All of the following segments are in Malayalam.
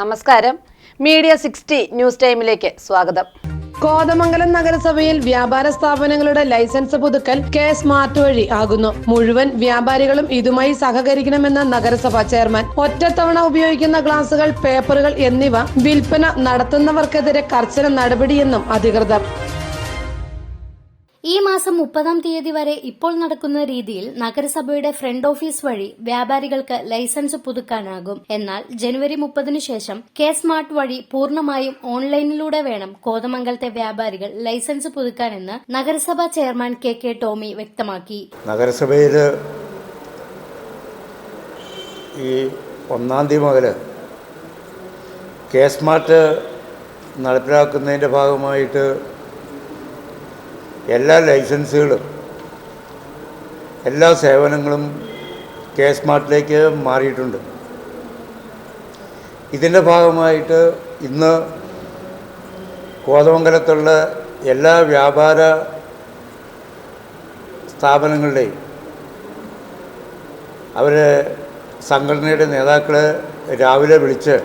നമസ്കാരം. മീഡിയ സിക്സ്റ്റി ന്യൂസ് ടൈമിലേക്ക് സ്വാഗതം. കോതമംഗലം നഗരസഭയിൽ വ്യാപാര സ്ഥാപനങ്ങളുടെ ലൈസൻസ് പുതുക്കൽ കെ സ്മാർട്ട് വഴി ആകുന്നു. മുഴുവൻ വ്യാപാരികളും ഇതുമായി സഹകരിക്കണമെന്ന് നഗരസഭാ ചെയർമാൻ. ഒറ്റത്തവണ ഉപയോഗിക്കുന്ന ഗ്ലാസുകൾ പേപ്പറുകൾ എന്നിവ വിൽപ്പന നടത്തുന്നവർക്കെതിരെ കർശന നടപടിയെന്നും അധികൃതർ. ഈ മാസം മുപ്പതാം തീയതി വരെ ഇപ്പോൾ നടക്കുന്ന രീതിയിൽ നഗരസഭയുടെ ഫ്രണ്ട് ഓഫീസ് വഴി വ്യാപാരികൾക്ക് ലൈസൻസ് പുതുക്കാനാകും. എന്നാൽ ജനുവരി മുപ്പതിനു ശേഷം കെ സ്മാർട്ട് വഴി പൂർണമായും ഓൺലൈനിലൂടെ വേണം കോതമംഗലത്തെ വ്യാപാരികൾ ലൈസൻസ് പുതുക്കാനെന്ന് നഗരസഭാ ചെയർമാൻ കെ കെ ടോമി വ്യക്തമാക്കി. നഗരസഭയിൽ ഈ ഒന്നാം തീയതി മുതൽ കെ സ്മാർട്ട് നടപ്പിലാക്കുന്നതിന്റെ ഭാഗമായിട്ട് എല്ലാ ലൈസൻസുകളും എല്ലാ സേവനങ്ങളും കെ സ്മാർട്ടിലേക്ക് മാറിയിട്ടുണ്ട്. ഇതിന്റെ ഭാഗമായിട്ട് ഇന്ന് കോതമംഗലത്തുള്ള എല്ലാ വ്യാപാര സ്ഥാപനങ്ങളുടെയും അവർ സംഘടനയുടെ നേതാക്കളെ രാവിലെ വിളിച്ച്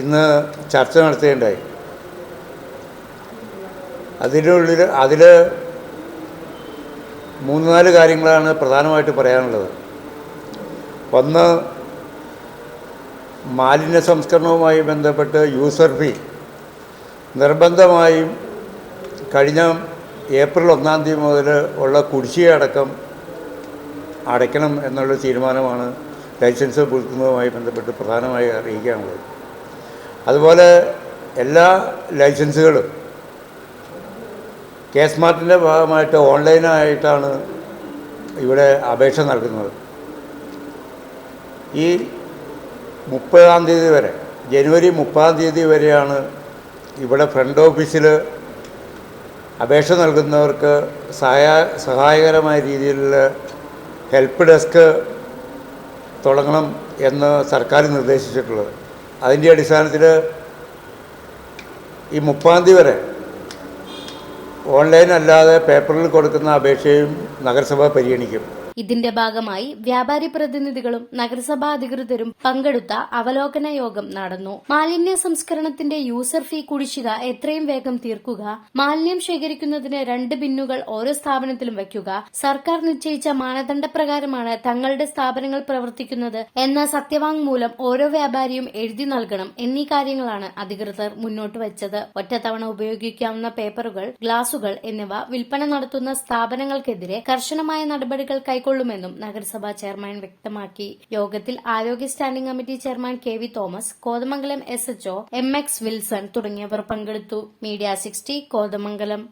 ഇന്ന് ചർച്ച നടത്തുകയുണ്ടായി. അതിനുള്ളിൽ അതിൽ മൂന്ന് നാല് കാര്യങ്ങളാണ് പ്രധാനമായിട്ട് പറയാനുള്ളത്. ഒന്ന് മാലിന്യ സംസ്കരണവുമായി ബന്ധപ്പെട്ട് യൂസർ ഫീ നിർബന്ധമായും കഴിഞ്ഞ ഏപ്രിൽ ഒന്നാം തീയതി മുതൽ ഉള്ള കുടിശ്ശിക അടക്കം അടയ്ക്കണം എന്നുള്ള തീരുമാനമാണ് ലൈസൻസ് പുതുക്കുന്നതുമായി ബന്ധപ്പെട്ട് പ്രധാനമായി അറിയിക്കാനുള്ളത്. അതുപോലെ എല്ലാ ലൈസൻസുകളും കെ സ്മാർട്ടിന്റെ ഭാഗമായിട്ട് ഓൺലൈനായിട്ടാണ് ഇവിടെ അപേക്ഷ നൽകുന്നത്. ഈ മുപ്പതാം തീയതി വരെ ജനുവരി മുപ്പതാം തീയതി വരെയാണ് ഇവിടെ ഫ്രണ്ട് ഓഫീസിൽ അപേക്ഷ നൽകുന്നവർക്ക് സഹായ സഹായകരമായ രീതിയിലുള്ള ഹെൽപ്പ് ഡെസ്ക് തുടങ്ങണം എന്ന് സർക്കാർ നിർദ്ദേശിച്ചിട്ടുള്ളത്. അതിന്റെ അടിസ്ഥാനത്തിൽ ഈ മുപ്പതാം തീയതി വരെ ഓൺലൈൻ അല്ലാതെ പേപ്പറിൽ കൊടുക്കുന്ന അപേക്ഷയും നഗരസഭ പരിഗണിക്കും. ഇതിന്റെ ഭാഗമായി വ്യാപാരി പ്രതിനിധികളും നഗരസഭാ അധികൃതരും പങ്കെടുത്ത അവലോകന യോഗം നടന്നു. മാലിന്യ സംസ്കരണത്തിന്റെ യൂസർ ഫീ കുടിശ്ശിക എത്രയും വേഗം തീർക്കുക മാലിന്യം ശേഖരിക്കുന്നതിന് രണ്ട് ബിന്നുകൾ ഓരോ സ്ഥാപനത്തിലും വയ്ക്കുക സർക്കാർ നിശ്ചയിച്ച മാനദണ്ഡപ്രകാരമാണ് തങ്ങളുടെ സ്ഥാപനങ്ങൾ പ്രവർത്തിക്കുന്നത് എന്ന സത്യവാങ്മൂലം ഓരോ വ്യാപാരിയും എഴുതി നൽകണം എന്നീ കാര്യങ്ങളാണ് അധികൃതർ മുന്നോട്ട് വച്ചത്. ഒറ്റത്തവണ ഉപയോഗിക്കാവുന്ന പേപ്പറുകൾ ഗ്ലാസുകൾ എന്നിവ വിൽപ്പന നടത്തുന്ന സ്ഥാപനങ്ങൾക്കെതിരെ കർശനമായ നടപടികൾ കൈക്കൊള്ളുമെന്നും നഗരസഭാ ചെയർമാൻ വ്യക്തമാക്കി. യോഗത്തിൽ ആരോഗ്യ standing committee chairman K V Thomas Kothamangalam S H O M X Wilson തുടങ്ങിയവർ പങ്കെടുത്തു. Media sixty Kothamangalam.